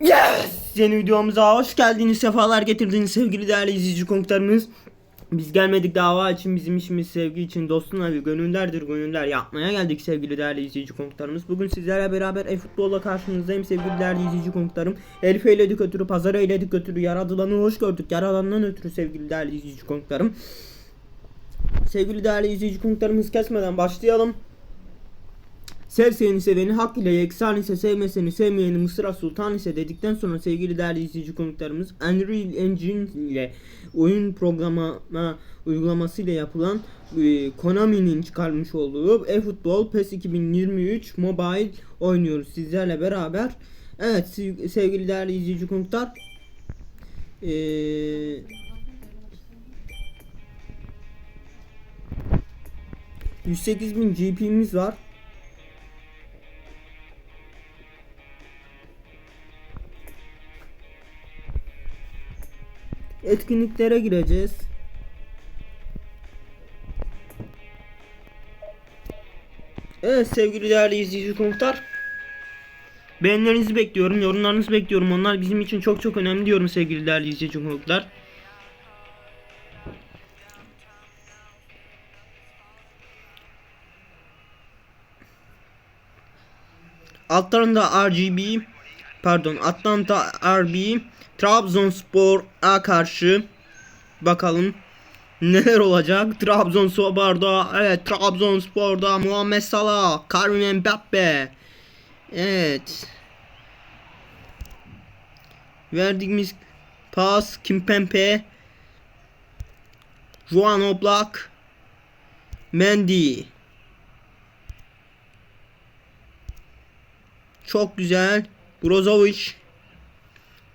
Yes! Yeni videomuza hoş geldiniz, sefalar getirdiniz sevgili değerli izleyici konuklarımız. Biz gelmedik dava için, bizim işimiz sevgi için, dostun abi gönüllerdir gönüller yapmaya geldik sevgili değerli izleyici konuklarımız. Bugün sizlerle beraber e-futbolla karşınızdayım sevgili değerli izleyici konuklarım. Elif eyledik ötürü, pazar eyledik ötürü, yaradılanı hoş gördük, yaradandan ötürü sevgili değerli izleyici konuklarım. Sevgili değerli izleyici konuklarımız kesmeden başlayalım. Sevseyeni seveni hak ile yeksan ise sevmeseni sevmeyeni Mısır'a sultan ise dedikten sonra sevgili değerli izleyici konuklarımız Unreal Engine ile oyun programa uygulaması ile yapılan e, Konami'nin çıkarmış olduğu eFootball PES 2023 Mobile oynuyoruz sizlerle beraber. Evet sev- sevgili değerli izleyici konuklar eee 108.000 GP'miz var. Etkinliklere gireceğiz. Evet sevgili değerli izleyici konuklar. Beğenilerinizi bekliyorum, yorumlarınızı bekliyorum. Onlar bizim için çok çok önemli diyorum sevgili değerli izleyici konuklar. Altlarında RGB pardon Atlanta RB Trabzonspor'a karşı bakalım neler olacak. Trabzonspor'da evet Trabzonspor'da Muhammed Salah, Karim Mbappe. Evet. Verdiğimiz pas Kimpembe Juan Oblak Mendy Çok güzel. Brozovic.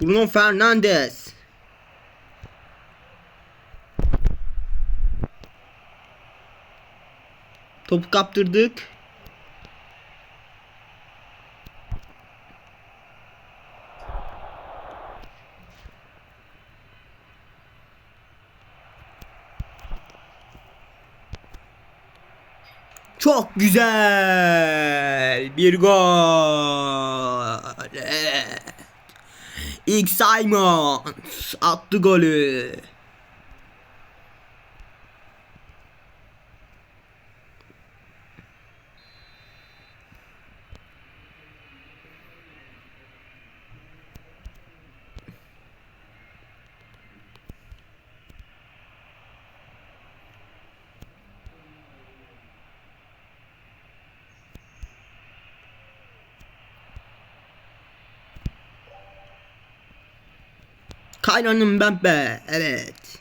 Bruno Fernandes. Topu kaptırdık. Çok güzel bir gol. Evet. İlk Simons attı golü. Ben be. Evet.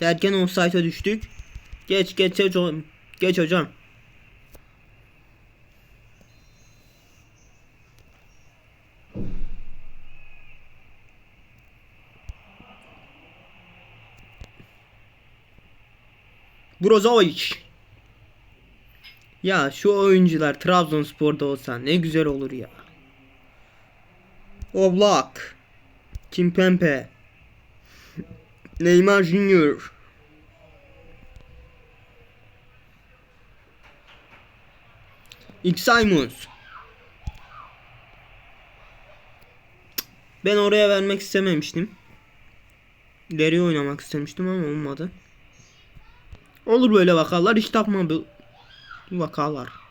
Derken offside'a düştük. Geç geç hocam. Geç hocam. Brozovic. Ya şu oyuncular Trabzonspor'da olsa ne güzel olur ya. Oblak. Kimpembe. Neymar Junior. X. Ben oraya vermek istememiştim. İleri oynamak istemiştim ama olmadı. Olur böyle vakalar hiç takma bu vakalar.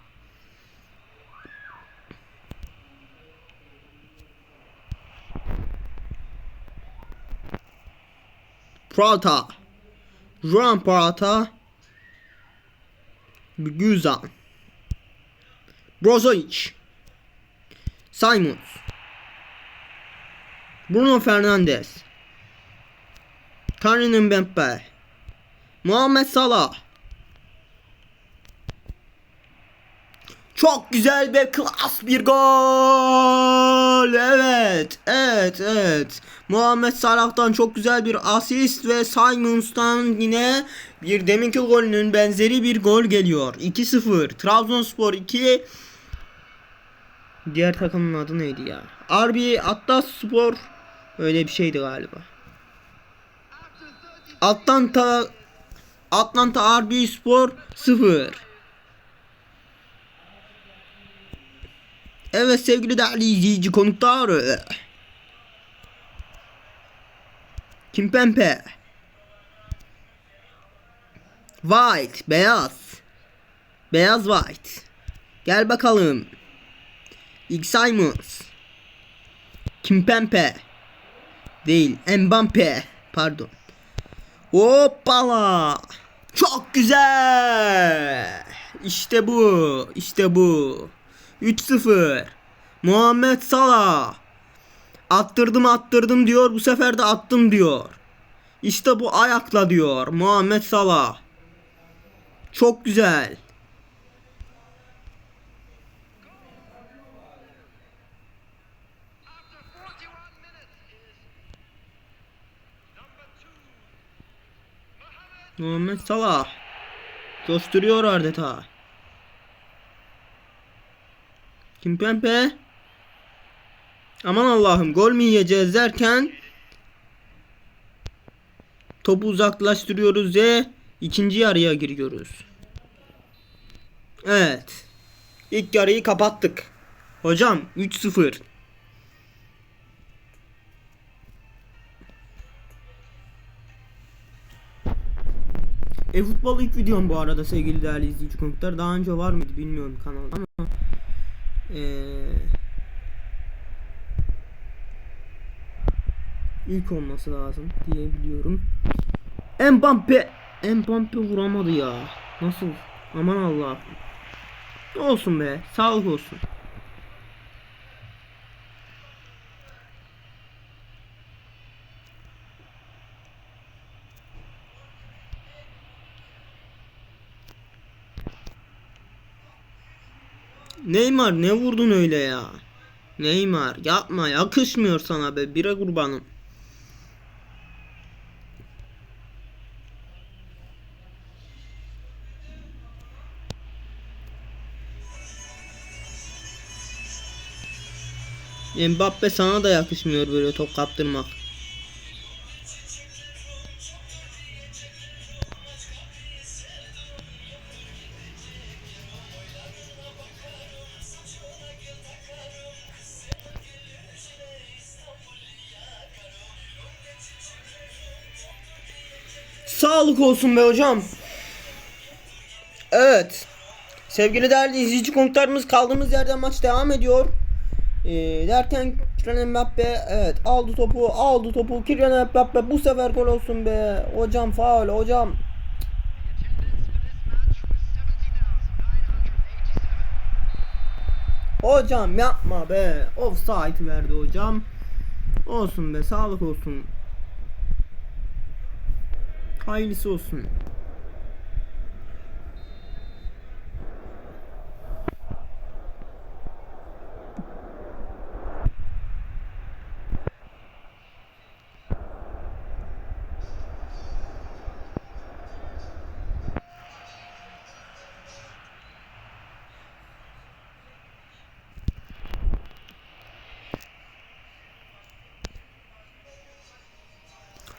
Prata. Juan Prata. Güzel. Brozovic. Simons. Bruno Fernandes. Karim Mbappe. Muhammed Salah. Çok güzel ve klas bir gol. Evet, evet, evet. Muhammed Salah'tan çok güzel bir asist ve Simons'tan yine bir deminki golünün benzeri bir gol geliyor. 2-0. Trabzonspor 2. Diğer takımın adı neydi ya? RB Atlas Spor öyle bir şeydi galiba. Atlanta Atlanta RB Spor 0. Evet sevgili değerli izleyici konuklar. Kimpempe. White. Beyaz. Beyaz white. Gel bakalım. X Simons. Kimpempe. Değil. Mbappe. Pardon. Hoppala. Çok güzel. İşte bu. İşte bu. 3-0. Muhammed Salah. Attırdım attırdım diyor. Bu sefer de attım diyor. İşte bu ayakla diyor. Muhammed Salah. Çok güzel. After 41 minutes is number two, Mohamed Muhammed Salah. Coşturuyor adeta. Kimpempe. Aman Allah'ım gol mü yiyeceğiz derken topu uzaklaştırıyoruz ve ikinci yarıya giriyoruz. Evet. İlk yarıyı kapattık. Hocam 3-0. E futbol ilk videom bu arada sevgili değerli izleyici konuklar. Daha önce var mıydı bilmiyorum kanalda ama eee ilk olması lazım diye biliyorum. Mbappe Mbappe vuramadı ya. Nasıl? Aman Allah. Olsun be. Sağlık olsun. Neymar ne vurdun öyle ya? Neymar yapma yakışmıyor sana be bire kurbanım. Mbappe sana da yakışmıyor böyle top kaptırmak. Sağlık olsun be hocam. Evet. Sevgili değerli izleyici konuklarımız kaldığımız yerden maç devam ediyor. Ee, derken Kylian Mbappe evet aldı topu aldı topu. Kylian Mbappe bu sefer gol olsun be. Hocam faul hocam. Attendance for this match was 70,987. hocam yapma be. Offside verdi hocam. Olsun be sağlık olsun. Hayırlısı olsun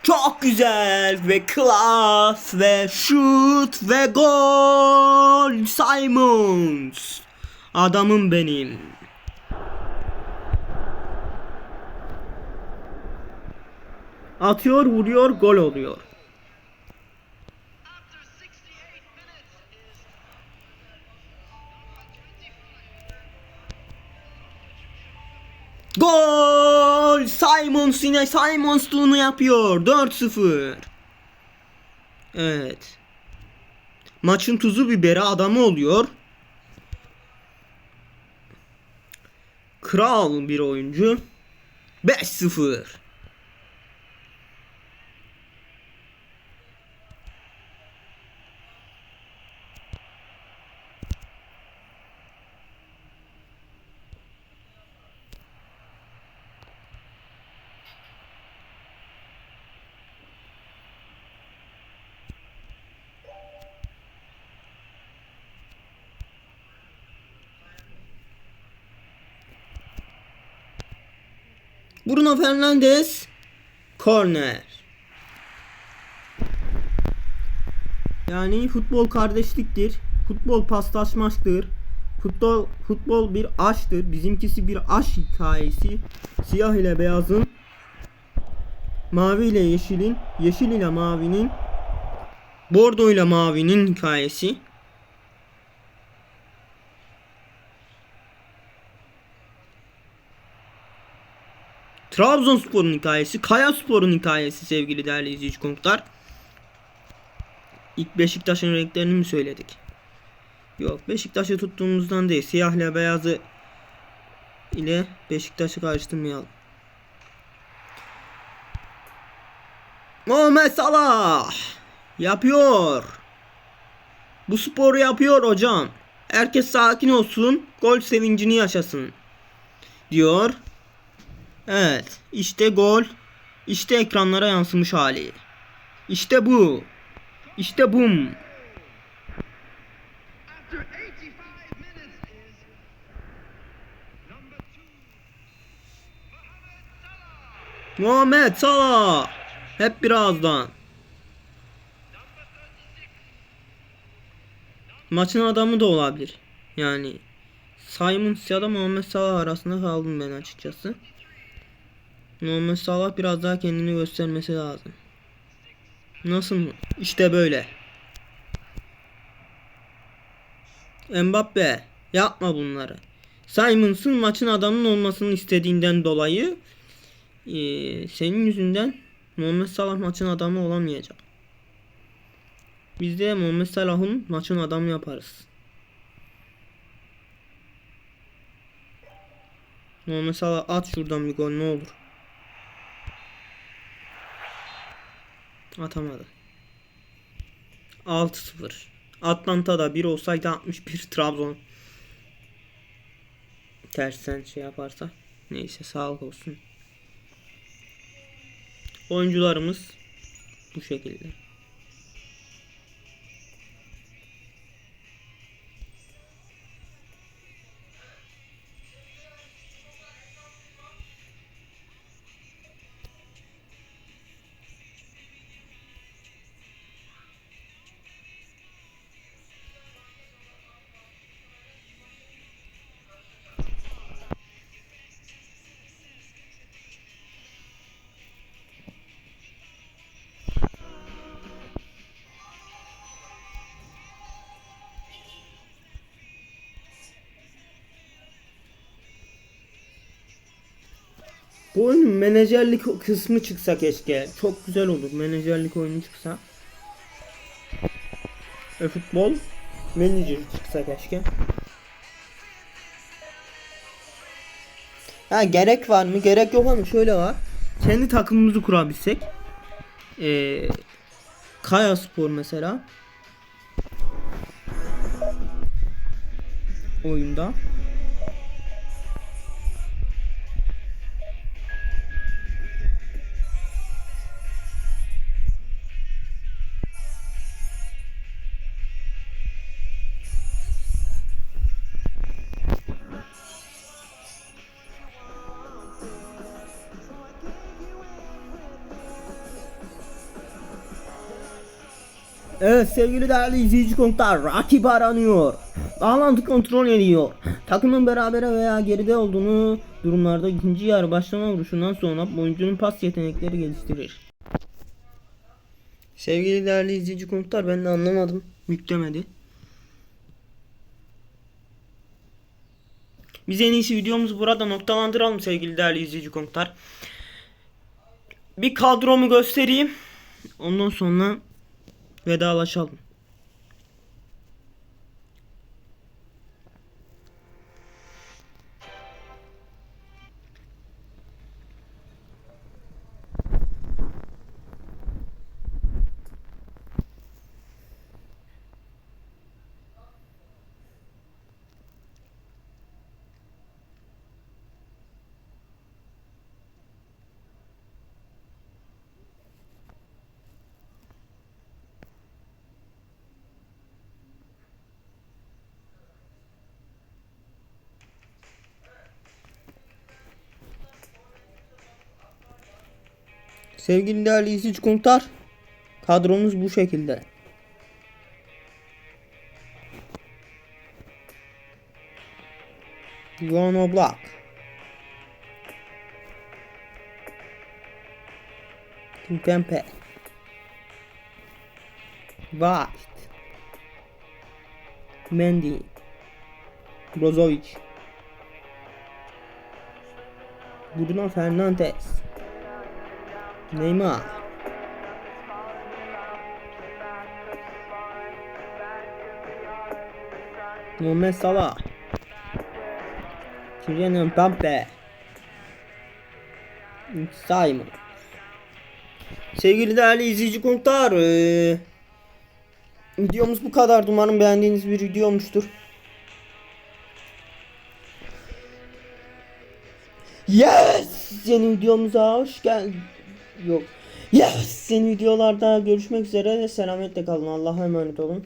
Çok güzel ve klas ve şut ve gol Simons. Adamım benim. Atıyor, vuruyor, gol oluyor. After Gol! Simons yine Simons'luğunu yapıyor. 4-0. Evet. Maçın tuzu biberi adamı oluyor. Kral bir oyuncu. 5-0. Bruno Fernandes korner. Yani futbol kardeşliktir. Futbol paslaşmaktır. Futbol futbol bir aşktır. Bizimkisi bir aşk hikayesi. Siyah ile beyazın mavi ile yeşilin, yeşil ile mavinin, bordo ile mavinin hikayesi. Trabzonspor'un hikayesi, Kayaspor'un hikayesi sevgili değerli izleyici konuklar. İlk Beşiktaş'ın renklerini mi söyledik? Yok Beşiktaş'ı tuttuğumuzdan değil. Siyahla beyazı ile Beşiktaş'ı karıştırmayalım. Muhammed Salah yapıyor. Bu sporu yapıyor hocam. Herkes sakin olsun. Gol sevincini yaşasın. Diyor. Evet. işte gol. İşte ekranlara yansımış hali. İşte bu. İşte bum. After 85 minutes is number two, Mohamed Salah. Muhammed Salah. Hep birazdan. Number 36. Maçın adamı da olabilir. Yani Simons ya Muhammed Salah arasında kaldım ben açıkçası. Muhammed Salah biraz daha kendini göstermesi lazım. Nasıl mı? İşte böyle. Mbappe yapma bunları. Simons'ın maçın adamının olmasını istediğinden dolayı eee, senin yüzünden Muhammed Salah maçın adamı olamayacak. Biz de Muhammed Salah'ın maçın adamı yaparız. Muhammed Salah at şuradan bir gol ne olur. Atamadı. 6-0. Atlanta'da 1 olsaydı 61 Trabzon. Tersten şey yaparsa. Neyse sağlık olsun. Oyuncularımız bu şekilde. Bu oyunun menajerlik kısmı çıksa keşke. Çok güzel olur. Menajerlik oyunu çıksa. E futbol menajer çıksa keşke. Ha gerek var mı? Gerek yok ama şöyle var. Kendi takımımızı kurabilsek. Ee, Kaya Spor mesela. Oyunda. Evet sevgili değerli izleyici konuklar rakip aranıyor. Bağlantı kontrol ediyor. Takımın berabere veya geride olduğunu durumlarda ikinci yarı başlama vuruşundan sonra oyuncunun pas yetenekleri geliştirir. Sevgili değerli izleyici konuklar ben de anlamadım. Yüklemedi. Biz en iyisi videomuzu burada noktalandıralım sevgili değerli izleyici konuklar. Bir kadromu göstereyim. Ondan sonra vedalaşalım. Sevgili değerli izleyici konuklar, kadromuz bu şekilde. Joan Oblak. Kimpembe. White. Mendy. Brozovic. Bruno Fernandes. Neymar. Muhammed Salah. Kylian Mbappe. Simon. Sevgili değerli izleyici konuklar, eee, videomuz bu kadar. Umarım beğendiğiniz bir video olmuştur. Yes! Yeni videomuza hoş gel. Yok. Yes! Yeni videolarda görüşmek üzere. Selametle kalın. Allah'a emanet olun.